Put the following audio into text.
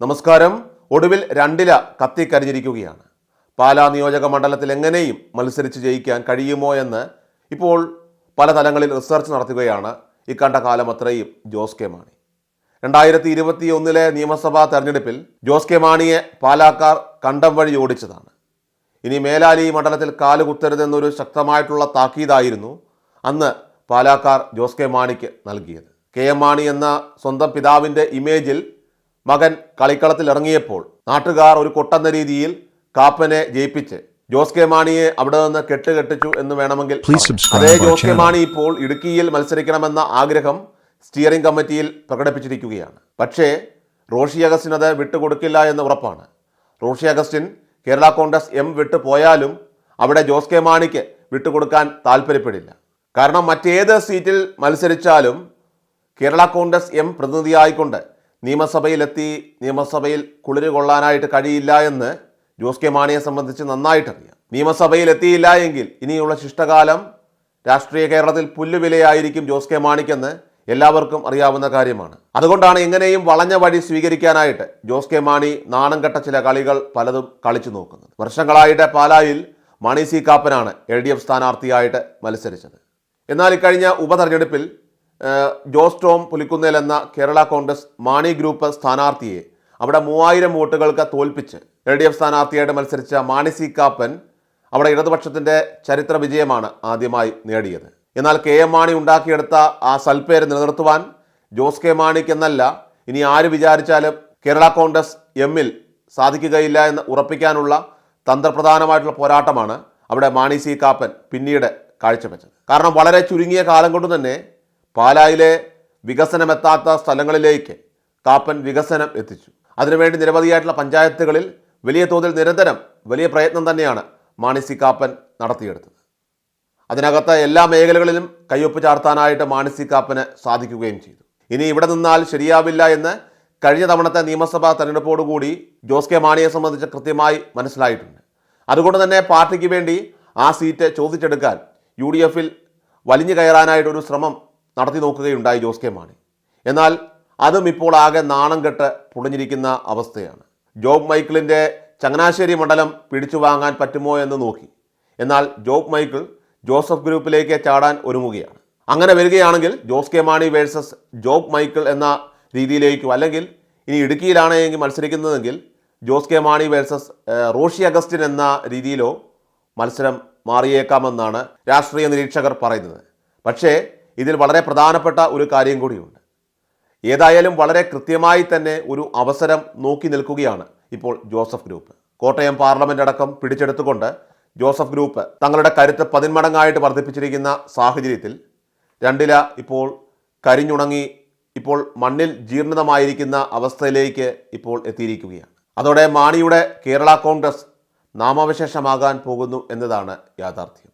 നമസ്കാരം. ഒടുവിൽ രണ്ടില കത്തിക്കരിഞ്ഞിരിക്കുകയാണ്. പാലാ നിയോജക മണ്ഡലത്തിൽ എങ്ങനെയും മത്സരിച്ച് ജയിക്കാൻ കഴിയുമോ എന്ന് ഇപ്പോൾ പല തലങ്ങളിൽ റിസർച്ച് നടത്തുകയാണ്. ഇക്കണ്ട കാലം അത്രയും ജോസ് കെ മാണി. രണ്ടായിരത്തി ഇരുപത്തി ഒന്നിലെ നിയമസഭാ തെരഞ്ഞെടുപ്പിൽ ജോസ് കെ മാണിയെ പാലാക്കാർ കണ്ടം വഴി ഓടിച്ചതാണ്. ഇനി മേലാലി മണ്ഡലത്തിൽ കാലുകുത്തരുതെന്നൊരു ശക്തമായിട്ടുള്ള താക്കീതായിരുന്നു അന്ന് പാലാക്കാർ ജോസ് കെ മാണിക്ക് നൽകിയത്. കെ എം മാണി എന്ന സ്വന്തം പിതാവിന്റെ ഇമേജിൽ മകൻ കളിക്കളത്തിൽ ഇറങ്ങിയപ്പോൾ നാട്ടുകാർ ഒരു കൊട്ടെന്ന രീതിയിൽ കാപ്പനെ ജയിപ്പിച്ച് ജോസ് കെ മാണിയെ അവിടെ നിന്ന് കെട്ടുകെട്ടിച്ചു എന്ന് വേണമെങ്കിൽ അതേ ജോസ് കെ മാണി ഇപ്പോൾ ഇടുക്കിയിൽ മത്സരിക്കണമെന്ന ആഗ്രഹം സ്റ്റിയറിംഗ് കമ്മിറ്റിയിൽ പ്രകടിപ്പിച്ചിരിക്കുകയാണ്. പക്ഷേ റോഷി അഗസ്റ്റിൻ അത് വിട്ടുകൊടുക്കില്ല എന്ന് ഉറപ്പാണ്. റോഷി അഗസ്റ്റിൻ കേരള കോൺഗ്രസ് എം വിട്ടു പോയാലും അവിടെ ജോസ് കെ മാണിക്ക് വിട്ടുകൊടുക്കാൻ താല്പര്യപ്പെടില്ല. കാരണം മറ്റേത് സീറ്റിൽ മത്സരിച്ചാലും കേരള കോൺഗ്രസ് എം പ്രതിനിധിയായിക്കൊണ്ട് നിയമസഭയിലെത്തി നിയമസഭയിൽ കുളിര് കൊള്ളാനായിട്ട് കഴിയില്ല എന്ന് ജോസ് കെ മാണിയെ സംബന്ധിച്ച് നന്നായിട്ടറിയാം. നിയമസഭയിൽ എത്തിയില്ല എങ്കിൽ ഇനിയുള്ള ശിഷ്ടകാലം രാഷ്ട്രീയ കേരളത്തിൽ പുല്ലുവിലയായിരിക്കും ജോസ് കെ മാണിക്കെന്ന് എല്ലാവർക്കും അറിയാവുന്ന കാര്യമാണ്. അതുകൊണ്ടാണ് എങ്ങനെയും വളഞ്ഞ വഴി സ്വീകരിക്കാനായിട്ട് ജോസ് കെ മാണി നാണം കെട്ട ചില കളികൾ പലതും കളിച്ചു നോക്കുന്നത്. വർഷങ്ങളായിട്ട് പാലായിൽ മണി സി കാപ്പനാണ് എൽ ഡി എഫ് സ്ഥാനാർത്ഥിയായിട്ട് മത്സരിച്ചത്. എന്നാൽ ഇക്കഴിഞ്ഞ ഉപതെരഞ്ഞെടുപ്പിൽ ജോസ് ടോം പുലിക്കുന്നേൽ എന്ന കേരള കോൺഗ്രസ് മാണി ഗ്രൂപ്പ് സ്ഥാനാർത്ഥിയെ അവിടെ മൂവായിരം വോട്ടുകൾക്ക് തോൽപ്പിച്ച് എൽ ഡി എഫ് സ്ഥാനാർത്ഥിയായിട്ട് മത്സരിച്ച മാണി സി കാപ്പൻ അവിടെ ഇടതുപക്ഷത്തിന്റെ ചരിത്ര വിജയമാണ് ആദ്യമായി നേടിയത്. എന്നാൽ കെ എം മാണി ഉണ്ടാക്കിയെടുത്ത ആ സൽപ്പേര് നിലനിർത്തുവാൻ ജോസ് കെ മാണിക്ക് എന്നല്ല ഇനി ആര് വിചാരിച്ചാലും കേരള കോൺഗ്രസ് എമ്മിൽ സാധിക്കുകയില്ല എന്ന് ഉറപ്പിക്കാനുള്ള തന്ത്രപ്രധാനമായിട്ടുള്ള പോരാട്ടമാണ് അവിടെ മാണി സി കാപ്പൻ പിന്നീട് കാഴ്ചവെച്ചത്. കാരണം വളരെ ചുരുങ്ങിയ കാലം കൊണ്ട് തന്നെ പാലായിലെ വികസനമെത്താത്ത സ്ഥലങ്ങളിലേക്ക് കാപ്പൻ വികസനം എത്തിച്ചു. അതിനുവേണ്ടി നിരവധിയായിട്ടുള്ള പഞ്ചായത്തുകളിൽ വലിയ തോതിൽ നിരന്തരം വലിയ പ്രയത്നം തന്നെയാണ് മാണി സി കാപ്പൻ നടത്തിയെടുത്തത്. അതിനകത്ത് എല്ലാ മേഖലകളിലും കയ്യൊപ്പ് ചാർത്താനായിട്ട് മാണി സി കാപ്പന് സാധിക്കുകയും ചെയ്തു. ഇനി ഇവിടെ നിന്നാൽ ശരിയാവില്ല എന്ന് കഴിഞ്ഞ തവണത്തെ നിയമസഭാ തെരഞ്ഞെടുപ്പോടുകൂടി ജോസ് കെ മാണിയെ സംബന്ധിച്ച് കൃത്യമായി മനസ്സിലായിട്ടുണ്ട്. അതുകൊണ്ട് തന്നെ പാർട്ടിക്ക് വേണ്ടി ആ സീറ്റ് ചോദിച്ചെടുക്കാൻ യു ഡി എഫിൽ വലിഞ്ഞു കയറാനായിട്ടൊരു ശ്രമം നടത്തി നോക്കുകയുണ്ടായി ജോസ് കെ മാണി. എന്നാൽ അതും ഇപ്പോൾ ആകെ നാണം കെട്ട് പുടഞ്ഞിരിക്കുന്ന അവസ്ഥയാണ്. ജോബ് മൈക്കിളിന്റെ ചങ്ങനാശ്ശേരി മണ്ഡലം പിടിച്ചു വാങ്ങാൻ പറ്റുമോ എന്ന് നോക്കി. എന്നാൽ ജോബ് മൈക്കിൾ ജോസഫ് ഗ്രൂപ്പിലേക്ക് ചാടാൻ ഒരുങ്ങുകയാണ്. അങ്ങനെ വരികയാണെങ്കിൽ ജോസ് കെ മാണി വേഴ്സസ് ജോബ് മൈക്കിൾ എന്ന രീതിയിലേക്കും അല്ലെങ്കിൽ ഇനി ഇടുക്കിയിലാണ് എങ്കിൽ മത്സരിക്കുന്നതെങ്കിൽ ജോസ് കെ മാണി വേഴ്സസ് റോഷി അഗസ്റ്റിൻ എന്ന രീതിയിലോ മത്സരം മാറിയേക്കാമെന്നാണ് രാഷ്ട്രീയ നിരീക്ഷകർ പറയുന്നത്. പക്ഷേ ഇതിൽ വളരെ പ്രധാനപ്പെട്ട ഒരു കാര്യം കൂടിയുണ്ട്. ഏതായാലും വളരെ കൃത്യമായി തന്നെ ഒരു അവസരം നോക്കി നിൽക്കുകയാണ് ഇപ്പോൾ ജോസഫ് ഗ്രൂപ്പ്. കോട്ടയം പാർലമെന്റ് അടക്കം പിടിച്ചെടുത്തുകൊണ്ട് ജോസഫ് ഗ്രൂപ്പ് തങ്ങളുടെ കരുത്ത് പതിന്മടങ്ങായിട്ട് വർദ്ധിപ്പിച്ചിരിക്കുന്ന സാഹചര്യത്തിൽ രണ്ടില ഇപ്പോൾ കരിഞ്ഞുണങ്ങി ഇപ്പോൾ മണ്ണിൽ ജീർണിതമായിരിക്കുന്ന അവസ്ഥയിലേക്ക് ഇപ്പോൾ എത്തിയിരിക്കുകയാണ്. അതോടെ മാണിയുടെ കേരള കോൺഗ്രസ് നാമാവശേഷമാകാൻ പോകുന്നു എന്നതാണ് യാഥാർത്ഥ്യം.